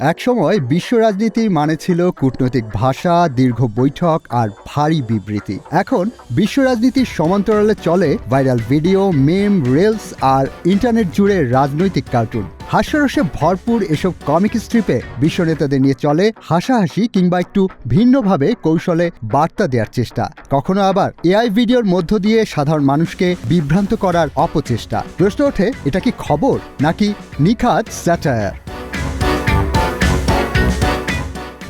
একসময় বিশ্ব রাজনীতির মানে ছিল কূটনৈতিক ভাষা, দীর্ঘ বৈঠক আর ভারী বিবৃতি। এখন বিশ্ব রাজনীতির সমান্তরালে চলে ভাইরাল ভিডিও, মেম, রেলস আর ইন্টারনেট জুড়ে রাজনৈতিক কার্টুন। হাস্যরসে ভরপুর এসব কমিক স্ট্রিপে বিশ্ব নেতাদের নিয়ে চলে হাসাহাসি কিংবা একটু ভিন্নভাবে কৌশলে বার্তা দেওয়ার চেষ্টা। কখনো আবার এআই ভিডিওর মধ্য দিয়ে সাধারণ মানুষকে বিভ্রান্ত করার অপচেষ্টা। প্রশ্ন ওঠে, এটা কি খবর নাকি নিখাত স্যাটায়ার?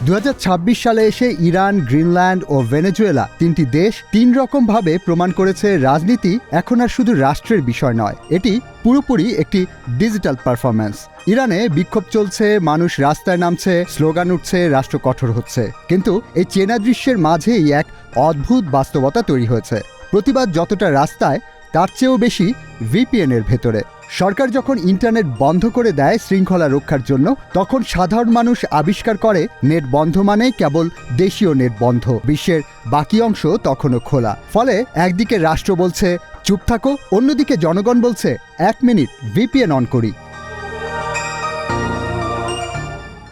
দু হাজার ছাব্বিশ সালে এসে ইরান, গ্রিনল্যান্ড ও ভেনেজুয়েলা তিনটি দেশ তিন রকমভাবে প্রমাণ করেছে রাজনীতি এখন আর শুধু রাষ্ট্রের বিষয় নয়। এটি পুরোপুরি একটি ডিজিটাল পারফরম্যান্স। ইরানে বিক্ষোভ চলছে, মানুষ রাস্তায় নামছে, স্লোগান উঠছে, রাষ্ট্র কঠোর হচ্ছে। কিন্তু এই চেনা দৃশ্যের মাঝেই এক অদ্ভুত বাস্তবতা তৈরি হয়েছে। প্রতিবাদ যতটা রাস্তায়, তার চেয়েও বেশি ভিপিএনের ভেতরে। সরকার যখন ইন্টারনেট বন্ধ করে দেয় শৃঙ্খলা রক্ষার জন্য, তখন সাধারণ মানুষ আবিষ্কার করে নেট বন্ধ মানে কেবল দেশীয় নেট বন্ধ। বিশ্বের বাকি অংশ তখনও খোলা। ফলে একদিকে রাষ্ট্র বলছে, চুপ থাকো। অন্যদিকে জনগণ বলছে, এক মিনিট, ভিপিএন অন করি।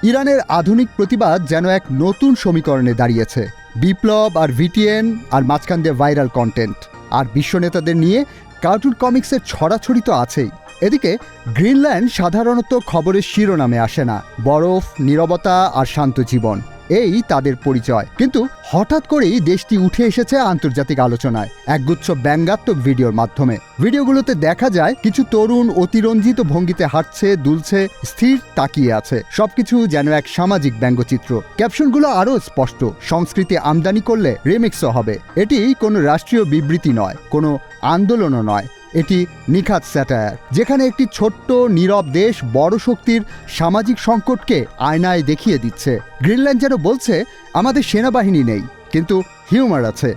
ইরানের আধুনিক প্রতিবাদ যেন এক নতুন সমীকরণে দাঁড়িয়েছে। বিপ্লব আর ভিটিএন আর মাঝখান দিয়ে ভাইরাল কন্টেন্ট। আর বিশ্ব নেতাদের নিয়ে কার্টুন কমিক্সের ছড়াছড়ি তো আছেই। এদিকে গ্রিনল্যান্ড সাধারণত খবরের শিরোনামে আসে না। বরফ, নীরবতা আর শান্ত জীবন, এই তাদের পরিচয়। কিন্তু হঠাৎ করেই দেশটি উঠে এসেছে আন্তর্জাতিক আলোচনায়, একগুচ্ছ ব্যঙ্গাত্মক ভিডিওর মাধ্যমে। ভিডিওগুলোতে দেখা যায়, কিছু তরুণ অতিরঞ্জিত ভঙ্গিতে হাঁটছে, দুলছে, স্থির তাকিয়ে আছে। সবকিছু যেন এক সামাজিক ব্যঙ্গচিত্র। ক্যাপশনগুলো আরও স্পষ্ট, সংস্কৃতি আমদানি করলে রিমিক্সও হবে। এটি কোনো রাষ্ট্রীয় বিবৃতি নয়, কোনো আন্দোলনও নয়। এটি নিখাত স্যাটায়ার যেখানে একটি ছোট্ট, নীরব দেশ বড় শক্তির সামাজিক সংকটকে আয়নায় দেখিয়ে দিচ্ছে। গ্রিনল্যান্ড যেন বলছে, আমাদের সেনাবাহিনী নেই, কিন্তু হিউমার আছে।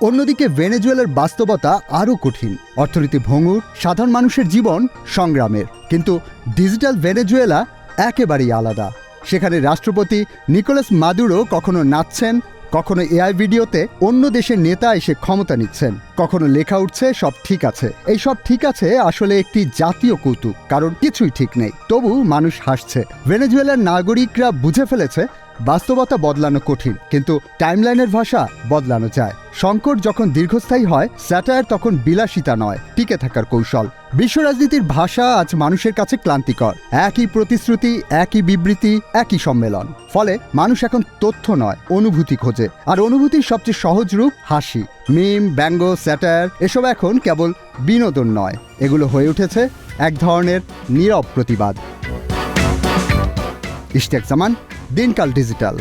অন্যদিকে ভেনেজুয়েলার বাস্তবতা আরও কঠিন। অর্থনীতি ভঙ্গুর, সাধারণ মানুষের জীবন সংগ্রামের। কিন্তু ডিজিটাল ভেনেজুয়েলা একেবারেই আলাদা। সেখানে রাষ্ট্রপতি নিকোলাস মাদুরো কখনো নাচছেন কখনো এআই ভিডিওতে অন্য দেশের নেতা এসে ক্ষমতা নিচ্ছেন, কখনো লেখা উঠছে, সব ঠিক আছে। এই সব ঠিক আছে আসলে একটি জাতীয় কৌতুক, কারণ কিছুই ঠিক নেই। তবু মানুষ হাসছে। ভেনেজুয়েলার নাগরিকরা বুঝে ফেলেছে বাস্তবতা বদলানো কঠিন, কিন্তু টাইমলাইনের ভাষা বদলানো যায়। সংকট যখন দীর্ঘস্থায়ী হয়, স্যাটায়ার তখন বিলাসিতা নয়, টিকে থাকার কৌশল। বিশ্ব রাজনীতির ভাষা আজ মানুষের কাছে ক্লান্তিকর। একই প্রতিশ্রুতি, একই বিবৃতি, একই সম্মেলন। ফলে মানুষ এখন তথ্য নয়, অনুভূতি খোঁজে। আর অনুভূতির সবচেয়ে সহজ রূপ হাসি। মিম, ব্যঙ্গ, স্যাটায়ার, এসব এখন কেবল বিনোদন নয়। এগুলো হয়ে উঠেছে এক ধরনের নীরব প্রতিবাদ। ইশতিয়াক জামান দিনকাল ডিজিটাল।